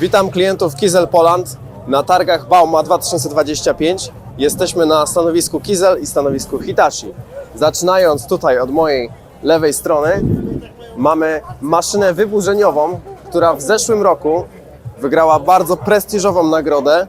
Witam klientów Kizel Poland na targach Bauma 2025. Jesteśmy na stanowisku Kizel i stanowisku Hitachi. Zaczynając tutaj od mojej lewej strony, mamy maszynę wyburzeniową, która w zeszłym roku wygrała bardzo prestiżową nagrodę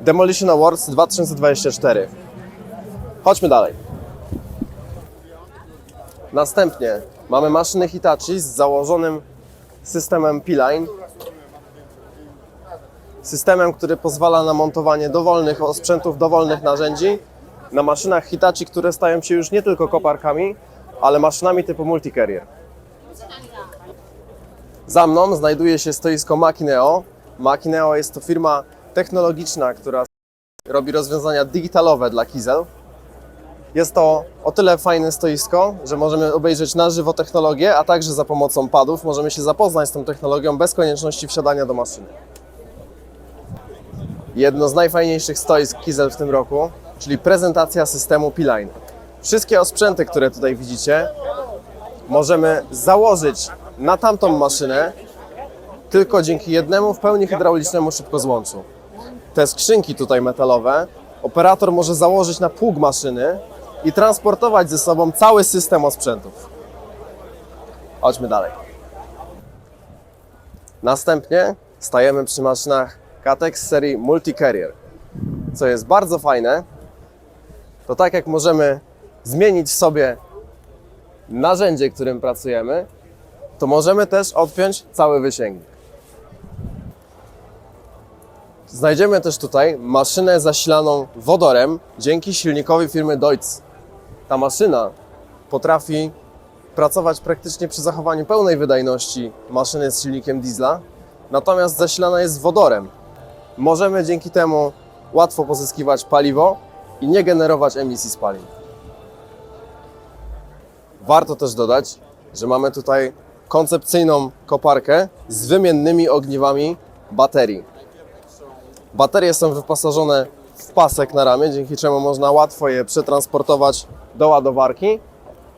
Demolition Awards 2024. Chodźmy dalej. Następnie mamy maszyny Hitachi z założonym systemem P-Line. Systemem, który pozwala na montowanie dowolnych osprzętów, dowolnych narzędzi na maszynach Hitachi, które stają się już nie tylko koparkami, ale maszynami typu multicarrier. Za mną znajduje się stoisko Makineo. Makineo jest to firma technologiczna, która robi rozwiązania digitalowe dla Kizel. Jest to o tyle fajne stoisko, że możemy obejrzeć na żywo technologię, a także za pomocą padów możemy się zapoznać z tą technologią bez konieczności wsiadania do maszyny. Jedno z najfajniejszych stoisk Kizel w tym roku, czyli prezentacja systemu P-Line. Wszystkie osprzęty, które tutaj widzicie, możemy założyć na tamtą maszynę tylko dzięki jednemu w pełni hydraulicznemu szybkozłączu. Te skrzynki tutaj metalowe operator może założyć na pług maszyny i transportować ze sobą cały system osprzętów. Chodźmy dalej. Następnie stajemy przy maszynach Catex z serii Multicarrier. Co jest bardzo fajne, to tak jak możemy zmienić sobie narzędzie, którym pracujemy, to możemy też odpiąć cały wysięgnik. Znajdziemy też tutaj maszynę zasilaną wodorem dzięki silnikowi firmy Deutz. Ta maszyna potrafi pracować praktycznie przy zachowaniu pełnej wydajności maszyny z silnikiem diesla, natomiast zasilana jest wodorem. Możemy dzięki temu łatwo pozyskiwać paliwo i nie generować emisji spalin. Warto też dodać, że mamy tutaj koncepcyjną koparkę z wymiennymi ogniwami baterii. Baterie są wyposażone w pasek na ramię, dzięki czemu można łatwo je przetransportować do ładowarki,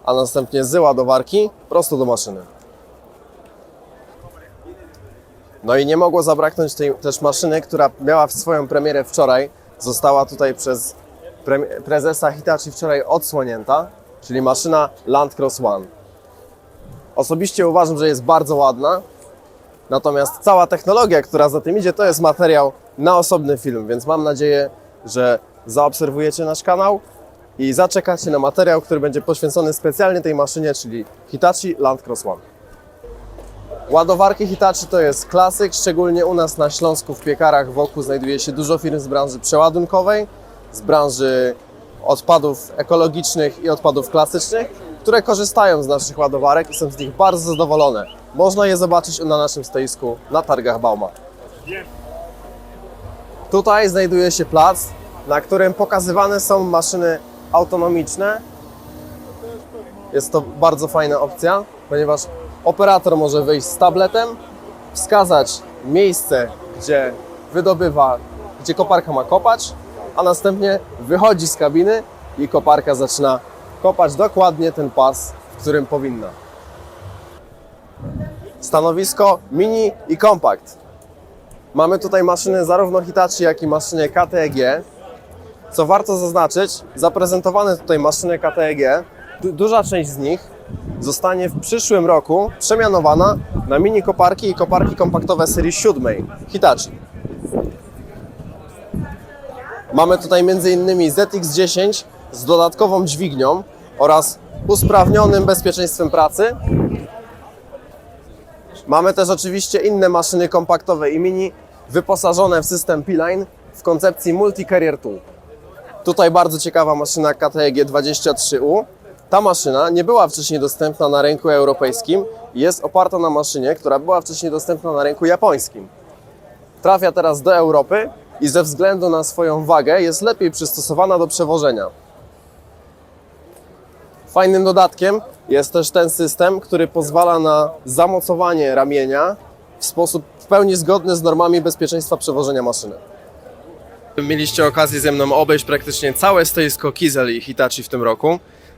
a następnie z ładowarki prosto do maszyny. No i nie mogło zabraknąć tej też maszyny, która miała swoją premierę wczoraj. Została tutaj przez pre- prezesa Hitachi wczoraj odsłonięta, czyli maszyna Landcross One. Osobiście uważam, że jest bardzo ładna, natomiast cała technologia, która za tym idzie, to jest materiał na osobny film, więc mam nadzieję, że zaobserwujecie nasz kanał i zaczekacie na materiał, który będzie poświęcony specjalnie tej maszynie, czyli Hitachi Landcross One. Ładowarki Hitachi to jest klasyk, szczególnie u nas na Śląsku w piekarach wokół znajduje się dużo firm z branży przeładunkowej, z branży odpadów ekologicznych i odpadów klasycznych, które korzystają z naszych ładowarek i są z nich bardzo zadowolone. Można je zobaczyć na naszym stoisku na targach Bauma. Tutaj znajduje się plac, na którym pokazywane są maszyny autonomiczne. Jest to bardzo fajna opcja, ponieważ operator może wyjść z tabletem, wskazać miejsce, gdzie wydobywa, gdzie koparka ma kopać, a następnie wychodzi z kabiny i koparka zaczyna kopać dokładnie ten pas, w którym powinna. Stanowisko mini i kompakt. Mamy tutaj maszyny zarówno Hitachi, jak i maszyny KTEG. Co warto zaznaczyć, zaprezentowane tutaj maszyny KTEG, du- duża część z nich zostanie w przyszłym roku przemianowana na mini koparki i koparki kompaktowe serii 7 Hitachi. Mamy tutaj m.in. ZX10 z dodatkową dźwignią oraz usprawnionym bezpieczeństwem pracy. Mamy też oczywiście inne maszyny kompaktowe i mini wyposażone w system P-Line w koncepcji Multi-Carrier Tool. Tutaj bardzo ciekawa maszyna KTEG 23U. Ta maszyna nie była wcześniej dostępna na rynku europejskim i jest oparta na maszynie, która była wcześniej dostępna na rynku japońskim. Trafia teraz do Europy i ze względu na swoją wagę jest lepiej przystosowana do przewożenia. Fajnym dodatkiem jest też ten system, który pozwala na zamocowanie ramienia w sposób w pełni zgodny z normami bezpieczeństwa przewożenia maszyny. Mieliście okazję ze mną obejść praktycznie całe stoisko Kizel i Hitachi w tym roku.